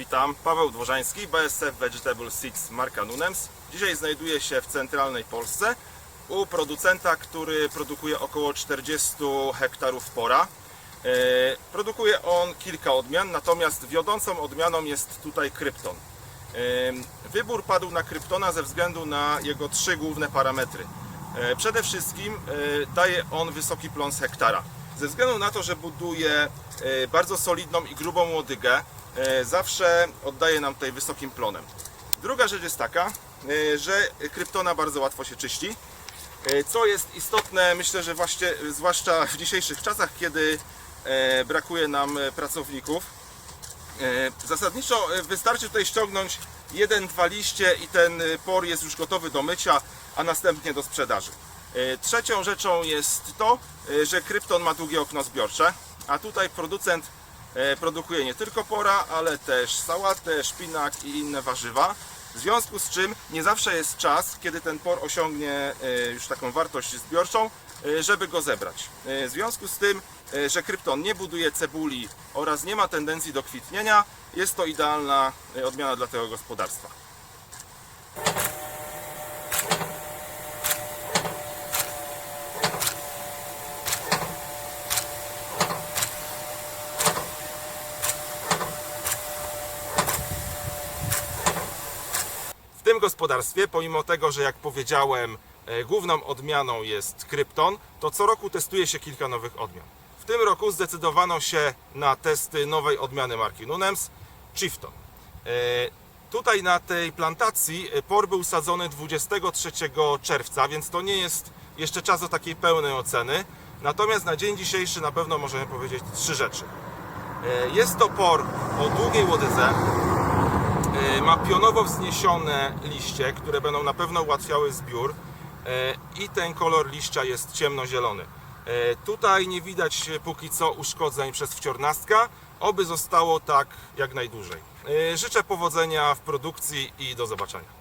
Witam, Paweł Dworzański, BSF Vegetable Seeds marka Nunems. Dzisiaj znajduję się w centralnej Polsce u producenta, który produkuje około 40 hektarów pora. E, Produkuje on kilka odmian, natomiast wiodącą odmianą jest tutaj krypton. E, Wybór padł na kryptona ze względu na jego trzy główne parametry. E, Przede wszystkim daje on wysoki plon z hektara. Ze względu na to, że buduje bardzo solidną i grubą łodygę, zawsze oddaje nam tutaj wysokim plonem. Druga rzecz jest taka, e, że kryptona bardzo łatwo się czyści. E, Co jest istotne, myślę, że właśnie, zwłaszcza w dzisiejszych czasach, kiedy e, brakuje nam e, pracowników. E, Zasadniczo e, wystarczy tutaj ściągnąć jeden, dwa liście i ten e, por jest już gotowy do mycia, a następnie do sprzedaży. E, Trzecią rzeczą jest to, e, że krypton ma długie okno zbiorcze, a tutaj producent e, produkuje nie tylko pora, ale też sałatę, szpinak i inne warzywa. W związku z czym nie zawsze jest czas, kiedy ten por osiągnie e, już taką wartość zbiorczą, e, żeby go zebrać. E, W związku z tym, e, że krypton nie buduje cebuli oraz nie ma tendencji do kwitnienia, jest to idealna e, odmiana dla tego gospodarstwa. Gospodarstwie, pomimo tego, że jak powiedziałem, e, główną odmianą jest krypton, to co roku testuje się kilka nowych odmian. W tym roku zdecydowano się na testy nowej odmiany marki Nunems, Chiefton. E, Tutaj na tej plantacji e, por był sadzony 23 czerwca, więc to nie jest jeszcze czas do takiej pełnej oceny. Natomiast na dzień dzisiejszy na pewno możemy powiedzieć trzy rzeczy. Jest to por o długiej łodydze, ma pionowo wzniesione liście, które będą na pewno ułatwiały zbiór e, i ten kolor liścia jest ciemnozielony. E, Tutaj nie widać e, póki co uszkodzeń przez wciornastka, oby zostało tak jak najdłużej. Życzę powodzenia w produkcji i do zobaczenia.